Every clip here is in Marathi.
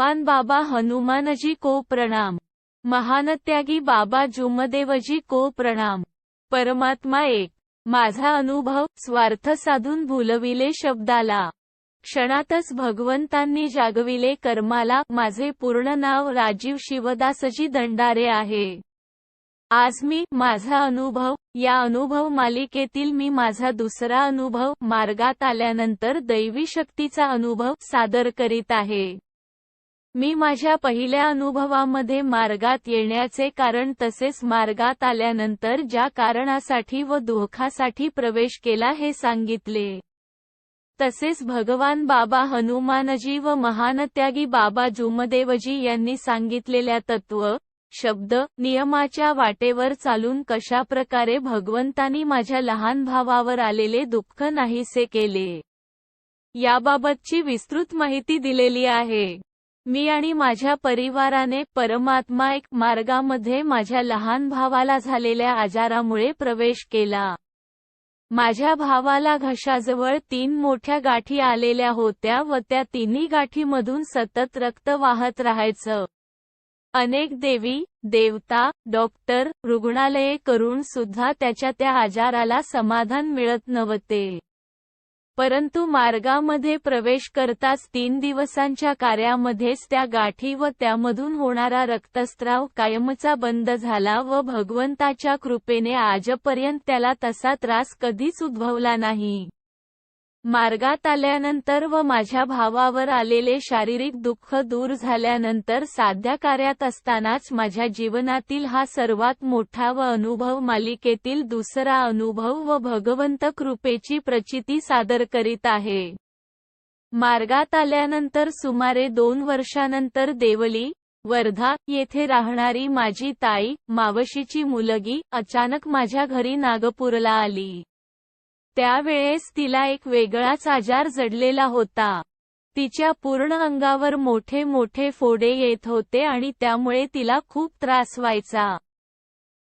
पान बाबा हनुमानजी को प्रणाम महानत्यागी बाबा जुमदेवजी को प्रणाम परमात्मा एक माझा अनुभव स्वार्थ साधून भुलविले शब्दाला क्षणातच भगवंतांनी जागविले कर्माला माझे पूर्ण नाव राजीव शिवदासजी दंडारे आहे आज मी माझा अनुभव या अनुभव मालिकेतील मी माझा दुसरा अनुभव मार्गात आल्यानंतर दैवी शक्तीचा अनुभव सादर करीत आहे मी माझ्या पहिल्या अनुभवामध्ये मार्गात येण्याचे कारण तसेच मार्गात आल्यानंतर ज्या कारणासाठी व दुःखासाठी प्रवेश केला हे सांगितले. तसेच भगवान बाबा हनुमानजी व महानत्यागी बाबा जुमदेवजी यांनी सांगितलेल्या तत्व शब्द नियमाच्या वाटेवर चालून कशा प्रकारे भगवंतानी माझ्या लहान भावावर आलेले दुःख नाहीसे केले. याबाबतची विस्तृत माहिती दिलेली आहे. मी आणि माझ्या परिवाराने परमात्मा एक मार्गामध्ये माझ्या लहान भावाला झालेल्या आजारामुळे प्रवेश केला. माझ्या भावाला घशाजवळ तीन मोठ्या गाठी आलेल्या होत्या व त्या तिन्ही गाठीमधून सतत रक्त वाहत राहायचं. अनेक देवी देवता डॉक्टर रुग्णालये करून सुद्धा त्याच्या त्या आजाराला समाधान मिळत नव्हते. परंतु मार्गामध्ये प्रवेश करताच तीन दिवसांच्या कार्यामध्येच त्या गाठी व त्यामधून होणारा रक्तस्त्राव कायमचा बंद झाला व भगवंताच्या कृपेने आजपर्यंत त्याला तसा त्रास कधीच उद्भवला नाही. मार्गात आल्यानंतर व माझ्या भावावर आलेले शारीरिक दुःख दूर झाल्यानंतर साध्या कार्यात असतानाच माझ्या जीवनातील हा सर्वात मोठा व अनुभव मालिकेतील दुसरा अनुभव व भगवंत कृपेची प्रचिती सादर करीत आहे. मार्गात आल्यानंतर सुमारे दोन वर्षानंतर देवली वर्धा येथे राहणारी माझी ताई मावशीची मुलगी अचानक माझ्या घरी नागपूरला आली. त्यावेळेस तिला एक वेगळाच आजार जडलेला होता. तिच्या पूर्ण अंगावर मोठे मोठे फोडे येत होते आणि त्यामुळे तिला खूप त्रास व्हायचा.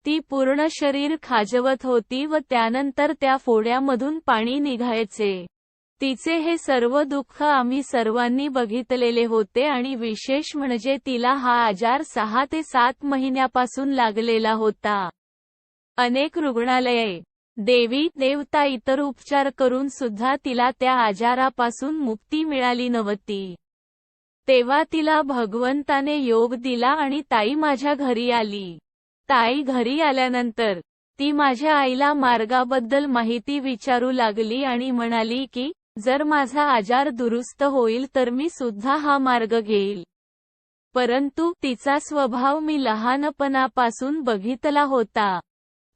ती पूर्ण शरीर खाजवत होती व त्यानंतर त्या फोड्यामधून पाणी निघायचे. तिचे हे सर्व दुःख आम्ही सर्वांनी बघितलेले होते आणि विशेष म्हणजे तिला हा आजार सहा ते सात महिन्यापासून लागलेला होता. अनेक रुग्णालये देवी देवता इतर उपचार करून सुद्धा तिला त्या आजारापासून मुक्ती मिळाली नव्हती. तेव्हा तिला भगवंताने योग दिला आणि ताई माझ्या घरी आली. ताई घरी आल्यानंतर ती माझ्या आईला मार्गाबद्दल माहिती विचारू लागली आणि म्हणाली की जर माझा आजार दुरुस्त होईल तर मी सुद्धा हा मार्ग घेईल. परंतु तिचा स्वभाव मी लहानपणापासून बघितला होता.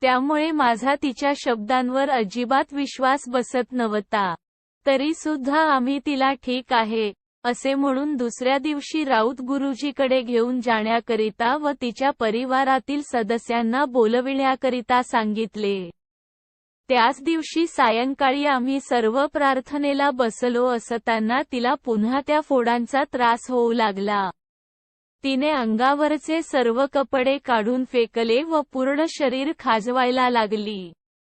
त्यामुळे माझा तिच्या शब्दांवर अजिबात विश्वास बसत नव्हता. तरी सुद्धा आम्ही तिला ठीक आहे असे म्हणून दुसऱ्या दिवशी राऊत गुरुजीकडे घेऊन जाण्याकरिता व तिच्या परिवारातील सदस्यांना बोलविण्याकरिता सांगितले. त्याच दिवशी सायंकाळी आम्ही सर्व प्रार्थनेला बसलो असताना तिला पुन्हा त्या फोडांचा त्रास होऊ लागला. तिने अंगावरचे सर्व कपडे काढून फेकले व पूर्ण शरीर खाजवायला लागली.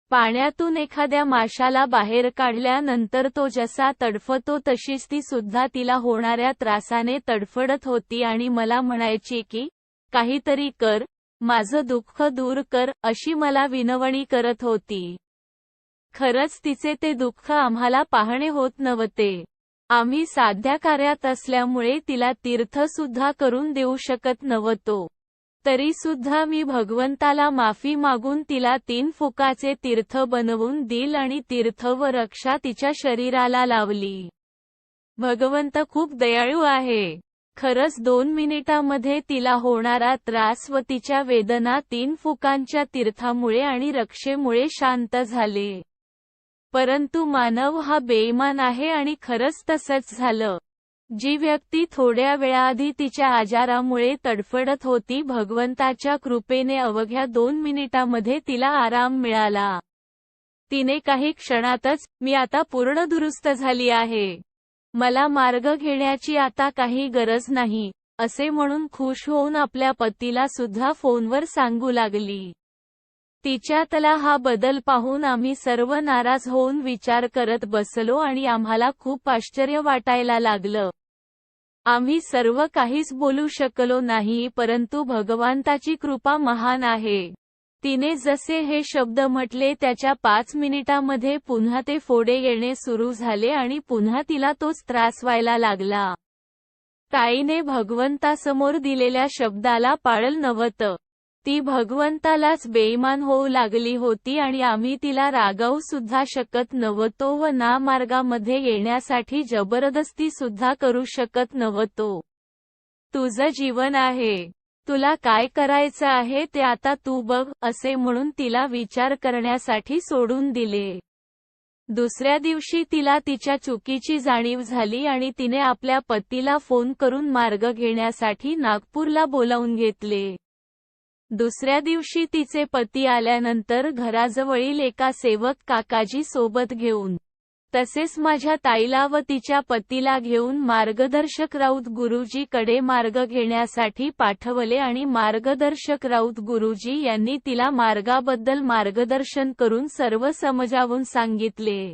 पाण्यातून एखाद्या माशाला बाहेर काढल्यानंतर तो जसा तडफतो तशीच ती सुद्धा तिला होणाऱ्या त्रासाने तडफडत होती आणि मला म्हणायची की काहीतरी कर माझं दुःख दूर कर अशी मला विनवणी करत होती. खरंच तिचे ते दुःख आम्हाला पाहणे होत नव्हते. आम्ही साध्या कार्यात असल्यामुळे तिला तीर्थ सुद्धा करून देऊ शकत नव्हतो. तरी सुद्धा मी भगवंताला माफी मागून तिला तीन फुकाचे तीर्थ बनवून दिल आणि तीर्थ व रक्षा तिच्या शरीराला लावली. भगवंत खूप दयाळू आहे. खरंच दोन मिनिटामध्ये तिला होणारा त्रास व तिच्या वेदना तीन फुकांच्या तीर्थामुळे आणि रक्षेमुळे शांत झाले. परंतु मानव हा बेईमान आहे आणि खरंच तसंच झालं. जी व्यक्ती थोड्या वेळाआधी तिच्या आजारामुळे तडफडत होती भगवंताच्या कृपेने अवघ्या दोन मिनिटामध्ये तिला आराम मिळाला. तिने काही क्षणातच मी आता पूर्ण दुरुस्त झाली आहे. मला मार्ग घेण्याची आता काही गरज नाही. असे म्हणून खुश होऊन आपल्या पतीला सुद्धा फोनवर सांगू लागली. तिच्यातला हा बदल पाहून आम्ही सर्व नाराज होऊन विचार करत बसलो आणि आम्हाला खूप आश्चर्य वाटायला लागलं. आम्ही सर्व काहीच बोलू शकलो नाही परंतु भगवंताची कृपा महान आहे. तिने जसे हे शब्द म्हटले त्याच्या पाच मिनिटामध्ये पुन्हा ते फोडे येणे सुरू झाले आणि पुन्हा तिला तोच त्रास व्हायला लागला. ताईने भगवंतासमोर दिलेल्या शब्दाला पाळल नव्हतं. ती भगवंतालाच बेईमान होऊ लागली होती आणि आम्ही तिला रागवू सुद्धा शकत नव्हतो व ना मार्गामध्ये येण्यासाठी जबरदस्ती सुद्धा करू शकत नव्हतो. तुझं जीवन आहे. तुला काय करायचं आहे ते आता तू बघ असे म्हणून तिला विचार करण्यासाठी सोडून दिले. दुसऱ्या दिवशी तिला तिच्या चुकीची जाणीव झाली आणि तिने आपल्या पतीला फोन करून मार्ग घेण्यासाठी नागपूरला बोलावून घेतले. दुसऱ्या दिवशी तिचे पती आल्यानंतर घराजवळील एका सेवक काकाजी सोबत घेऊन तसेच माझ्या ताईला व तिच्या पतीला घेऊन मार्गदर्शक राऊत गुरुजीकडे मार्ग घेण्यासाठी पाठवले आणि मार्गदर्शक राऊत गुरुजी यांनी तिला मार्गाबद्दल मार्गदर्शन करून सर्व समजावून सांगितले.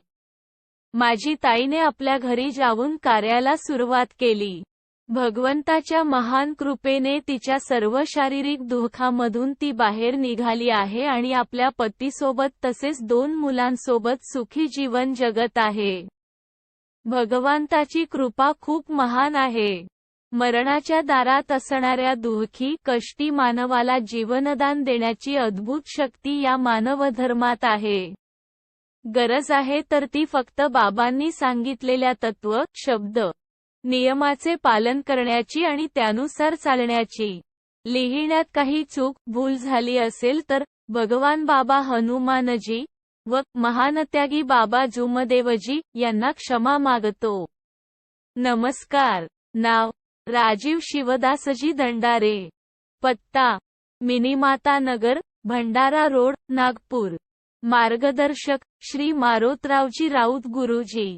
माझी ताईने आपल्या घरी जाऊन कार्याला सुरुवात केली. भगवंताच्या महान कृपेने तिच्या सर्व शारीरिक दुःखामधून ती बाहेर निघाली आहे आणि आपल्या पतीसोबत तसेच दोन मुलांसोबत सुखी जीवन जगत आहे. भगवंताची कृपा खूप महान आहे. मरणाच्या दारात असणाऱ्या दुःखी कष्टी मानवाला जीवनदान देण्याची अद्भुत शक्ती या मानवधर्मात आहे. गरज आहे तर ती फक्त बाबांनी सांगितलेल्या तत्व शब्द नियमाचे पालन करण्याची आणि त्यानुसार चालण्याची. लिहिण्यात काही चूक भूल झाली असेल तर भगवान बाबा हनुमानजी व महानत्यागी बाबा जुमदेवजी यांना क्षमा मागतो. नमस्कार. नाव राजीव शिवदासजी दंडारे. पत्ता मिनीमाता नगर भंडारा रोड नागपूर. मार्गदर्शक श्री मारोतरावजी राऊत गुरुजी.